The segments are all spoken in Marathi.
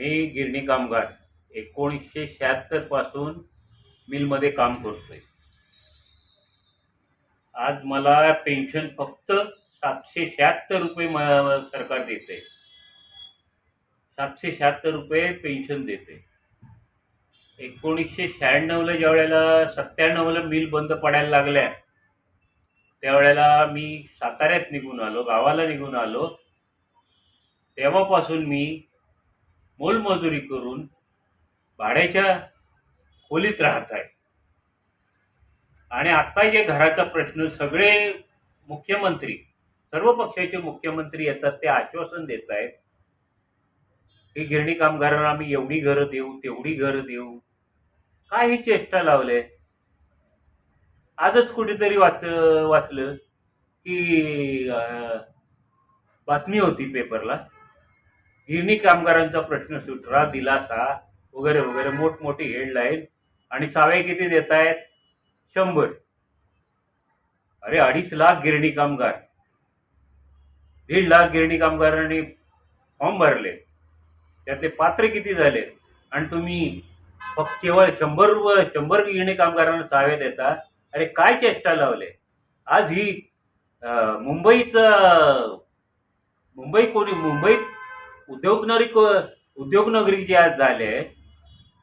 मी गिरणी कामगार एकोणीसशे शहात्तरपासून मिलमध्ये काम करतोय. आज मला पेन्शन फक्त सातशे शहात्तर रुपये म- सरकार देते सातशे शहात्तर रुपये पेन्शन देते एकोणीसशे शहाण्णवला ज्या वेळेला सत्त्याण्णवला मिल बंद पडायला लागल्या त्यावेळेला मी साताऱ्यात निघून आलो गावाला निघून आलो. तेव्हापासून मी मोलमजुरी करून भाड्याच्या खोलीत राहत आहे. आणि आता जे घराचा प्रश्न सगळे मुख्यमंत्री सर्व पक्षाचे मुख्यमंत्री येतात ते आश्वासन देत आहेत की गिरणी कामगारांना आम्ही एवढी घरं देऊ तेवढी घरं देऊ. काय ही चेष्टा लावले? आजच कुठेतरी वाच वाचलं की बातमी होती पेपरला गिरणी कामगारांचा प्रश्न सुटरा दिलासा वगैरे वगैरे मोठमोठी हेडलाईन आणि चावे किती देत आहेत शंभर. अरे अडीच लाख गिरणी कामगार. दीड लाख गिरणी कामगारांनी फॉर्म भरले. त्यातले पात्र किती झाले? आणि तुम्ही फक्त केवळ शंभर शंभर गिरणी कामगारांना चावे देता? अरे काय चेष्टा लावले? आज ही मुंबईचं मुंबई कोणी मुंबईत उद्योगनगरी उद्योगनगरी जी आज झाले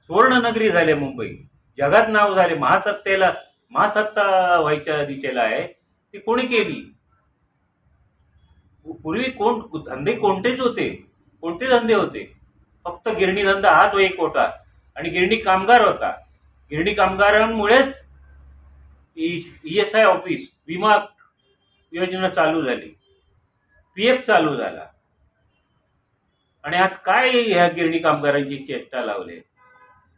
सुवर्णनगरी झाले मुंबई. जगात नाव झाले महासत्तेला महासत्ता व्हायच्या दिशेला आहे. ती कोणी केली? पूर्वी कोण धंदे कोणतेच होते. कोणते धंदे होते? फक्त गिरणी धंदा हाच एक होता. आणि गिरणी कामगार होता. गिरणी कामगारांमुळेच ई एस आय ऑफिस विमा योजना चालू झाली. पी एफ चालू झाला. आणि आज काय ह्या गिरणी कामगारांची चेष्टा लावले?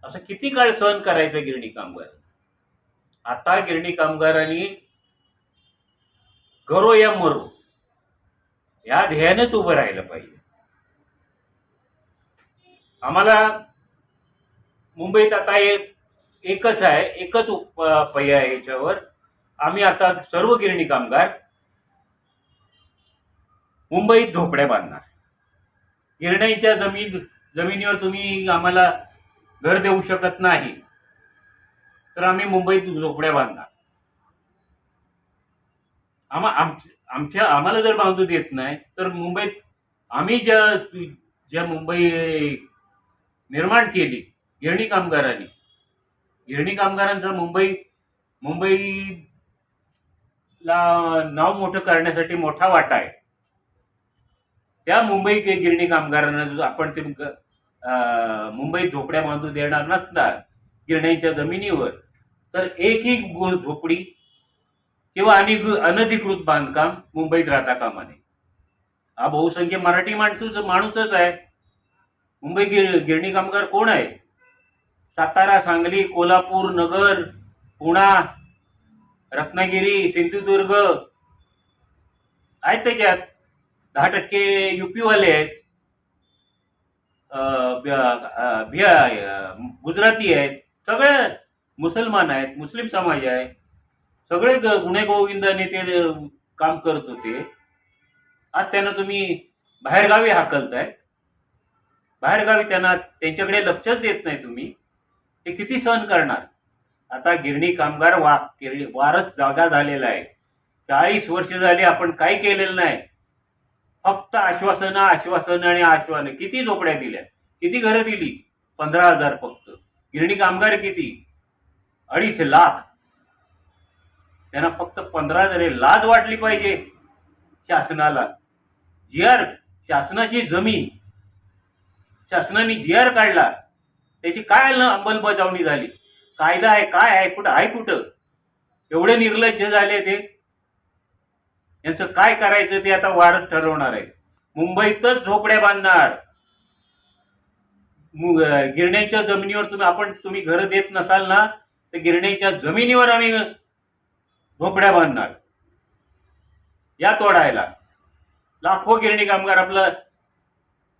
असं किती काळ सहन करायचं गिरणी कामगार? आता गिरणी कामगारांनी करो या मरो. या ध्येयानेच उभं राहिलं पाहिजे. आम्हाला मुंबईत आता एक एकच आहे एकच उप पर्याय आहे याच्यावर. आम्ही आता सर्व गिरणी कामगार मुंबईत झोपड्या बांधणार. गिरण्यांच्या जमीन जमिनीवर तुम्ही आम्हाला घर देऊ शकत नाही तर आम्ही मुंबईत झोपड्या बांधणार. आम्हा आमच्या आमच्या आम्हाला जर बांधू देत नाही तर मुंबईत आम्ही ज्या ज्या मुंबई निर्माण केली गिरणी कामगारांनी गिरणी कामगारांचा मुंबई मुंबईला नाव मोठं करण्यासाठी मोठा वाटा आहे. त्या मुंबई गिरणी कामगारांना जो आपण ते मुंबई मुंबईत झोपड्या बांधू देणार नसणार गिरण्यांच्या जमिनीवर तर एक एक गो- झोपडी किंवा अनिक अनधिकृत बांधकाम मुंबईत राहता कामा नये. हा बहुसंख्य मराठी माणूस माणूसच आहे. मुंबई गिर गिरणी कामगार कोण आहे? सातारा सांगली कोल्हापूर नगर पुणा रत्नागिरी सिंधुदुर्ग आहेत त्याच्यात. दहा टक्के युपीवाले आहेत. गुजराती आहेत. सगळे मुसलमान आहेत मुस्लिम समाज आहे. सगळे ग- गुन्हे गोविंदाने ते काम करत होते. आज त्यांना तुम्ही बाहेरगावी हाकलताय. बाहेरगावी त्यांना त्यांच्याकडे लक्षच देत नाही तुम्ही. ते किती सहन करणार? आता गिरणी कामगार वा गिरणी वारच जागा झालेला आहे. चाळीस वर्ष झाली आपण काही केलेलं नाही. फक्त आश्वासनं आश्वासनं आणि आश्वासनं किती झोपड्या दिल्या? किती घरं दिली? पंधरा हजार फक्त. गिरणी कामगार किती? अडीच लाख. त्यांना फक्त पंधरा हजार लाज वाटली पाहिजे शासनाला. जी आर शासनाची जमीन. शासनाने जी आर काढला. त्याची काय अंमलबजावणी झाली? कायदा आहे काय आहे कुठं आहे कुठं? एवढे निर्लज्ज झाले ते. यांचं काय करायचं ते आता वारच ठरवणार आहे. मुंबईतच झोपड्या बांधणार. गिरण्यांच्या जमिनीवर तुम्ही आपण तुम्ही घरं देत नसाल ना तर गिरण्यांच्या जमिनीवर आम्ही झोपड्या बांधणार. या तोडायला. लाखो गिरणी कामगार आपलं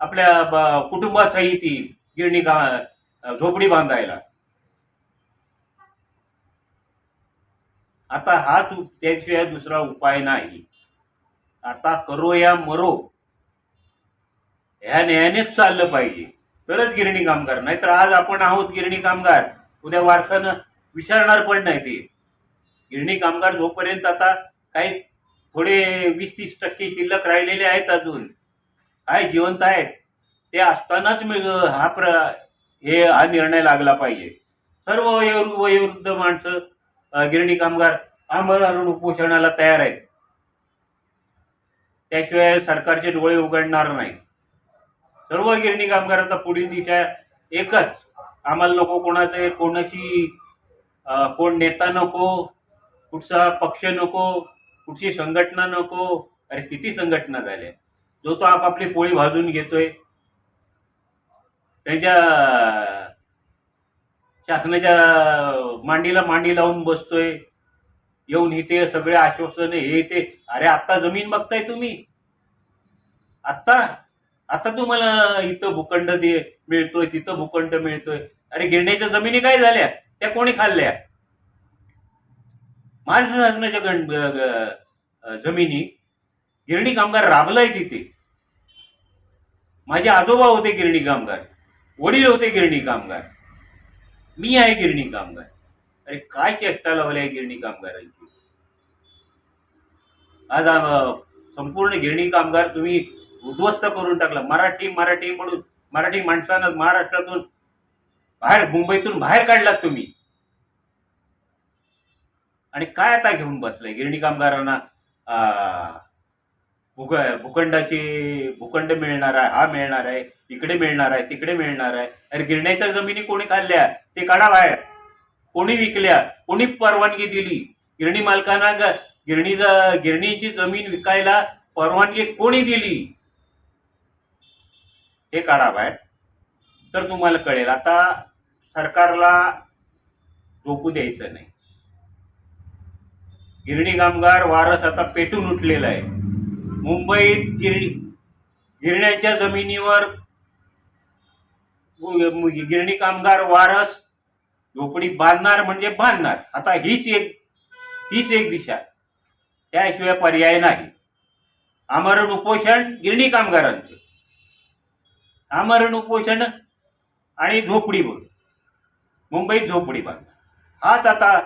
आपल्या कुटुंबासहित येईल गिरणी का झोपडी बांधायला. आता हाच त्याशिवाय दुसरा उपाय नाही. आता करो या मरो. ह्या न्यायानेच चाललं पाहिजे. तरच गिरणी कामगार नाहीतर आज आपण आहोत गिरणी कामगार. उद्या वारसानं विचारणार पण नाही ते. गिरणी कामगार जोपर्यंत आता काही थोडे वीस तीस टक्के शिल्लक राहिलेले आहेत अजून काय जिवंत आहेत ते असतानाच मी हा प्र हे हा निर्णय लागला पाहिजे. सर्व वयो वयोवृद्ध माणसं गिरणी कामगार आमरण उपोषणाला तयार आहेत. त्याशिवाय सरकारचे डोळे उघडणार नाही सर्व गिरणी कामगार आता पुढील दिशा एकच आम्हाला नको कोणाचे कोणाची कोण नेता नको कुठचा पक्ष नको कुठची संघटना नको अरे किती संघटना झाल्या. जो तो आपापली पोळी भाजून घेतोय. त्यांच्या शासनाच्या मांडीला मांडी लावून बसतोय. येऊन इथे सगळे आश्वासन हे ते अरे आत्ता जमीन बघताय तुम्ही. आत्ता आता तुम्हाला इथं भूखंड दे मिळतोय तिथं भूखंड मिळतोय. अरे गिरण्याच्या जमिनी काय झाल्या? त्या कोणी खाल्ल्या? महाराष्ट्र शासनाच्या गण जमिनी. गिरणी कामगार राबलाय तिथे. माझे आजोबा होते गिरणी कामगार. वडील होते गिरणी कामगार. मी आहे गिरणी कामगार. अरे काय चेष्टा लावल्या गिरणी कामगारांची? आज संपूर्ण गिरणी कामगार तुम्ही उद्ध्वस्त करून टाकला. मराठी मराठी म्हणून मराठी माणसानं महाराष्ट्रातून बाहेर मुंबईतून बाहेर काढलात तुम्ही. आणि काय आता घेऊन बसलाय? गिरणी कामगारांना आ, भूक भूखंडाची भूखंड मिळणार आहे हा मिळणार आहे इकडे मिळणार आहे तिकडे मिळणार आहे. अरे गिरण्याच्या जमिनी कोणी खाल्ल्या? ते काढा बाहेर. कोणी विकल्या? कोणी परवानगी दिली? गिरणी मालकांना ग- गिरणी गिरणीची जमीन विकायला परवानगी कोणी दिली? हे काढा बाहेर. तर तुम्हाला कळेल. आता सरकारला झोपू द्यायचं नाही. गिरणी कामगार वारस आता पेटून उठलेला आहे. मुंबईत गिरणी गिरण्याच्या जमिनीवर गिरणी कामगार वारस झोपडी बांधणार म्हणजे बांधणार. आता हीच एक हीच एक दिशा. त्याशिवाय पर्याय नाही. आमरण उपोषण गिरणी कामगारांचे. आमरण उपोषण आणि झोपडी मुंबईत झोपडी बांधणार. हाच आता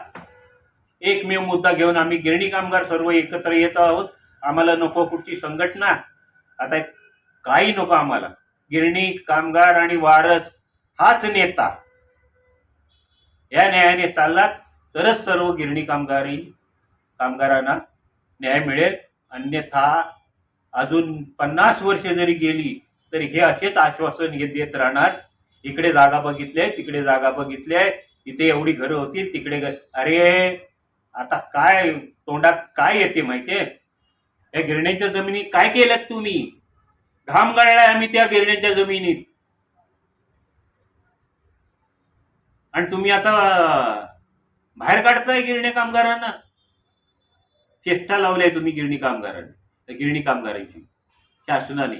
एकमेव मुद्दा घेऊन आम्ही गिरणी कामगार सर्व एकत्र येत आहोत. आम्हाला नको कुठची संघटना. आता काही नको आम्हाला. गिरणी कामगार आणि वारस हाच नेता. या न्यायाने चालला तरच सर्व गिरणी कामगारी कामगारांना न्याय मिळेल. अन्यथा अजून पन्नास वर्षे जरी गेली तरी हे असेच आश्वासन हे देत राहणार. इकडे जागा बघितल्या तिकडे जागा बघितल्या. इथे एवढी घरं होती तिकडे अरे आता काय तोंडात काय येते माहितीये? या गिरण्याच्या जमिनी काय केलं तुम्ही? घाम गाळलाय आम्ही त्या गिरण्याच्या जमिनीत. आणि तुम्ही आता बाहेर काढताय गिरणी कामगारांना? चेष्टा लावल्या तुम्ही गिरणी कामगारांनी गिरणी कामगारांची शासनाने.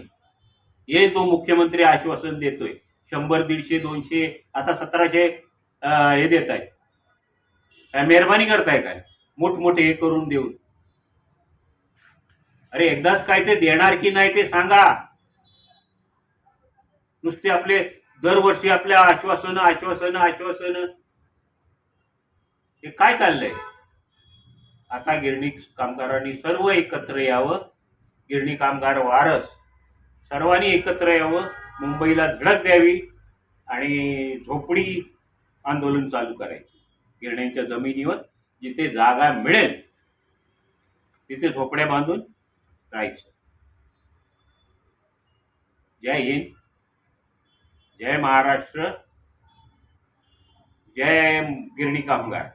हे तो मुख्यमंत्री आश्वासन देतोय. शंभर दीडशे दोनशे आता सतराशे हे देत आहे मेहरबानी करताय काय? मोठमोठे हे करून देऊन. अरे एकदाच काय ते देणार की नाही ते सांगा. नुसते आपले दरवर्षी आपल्या आश्वासन आश्वासन आश्वासन. हे काय चाललंय? आता गिरणी कामगारांनी सर्व एकत्र यावं. गिरणी कामगार वारस. सर्वांनी एकत्र यावं. मुंबईला धडक द्यावी आणि झोपडी आंदोलन चालू करायचं. गिरण्यांच्या जमिनीवर जिथे जागा मिळेल तिथे झोपड्या बांधून राहायचं. जय हिंद जय महाराष्ट्र जय गिरणी कामगार.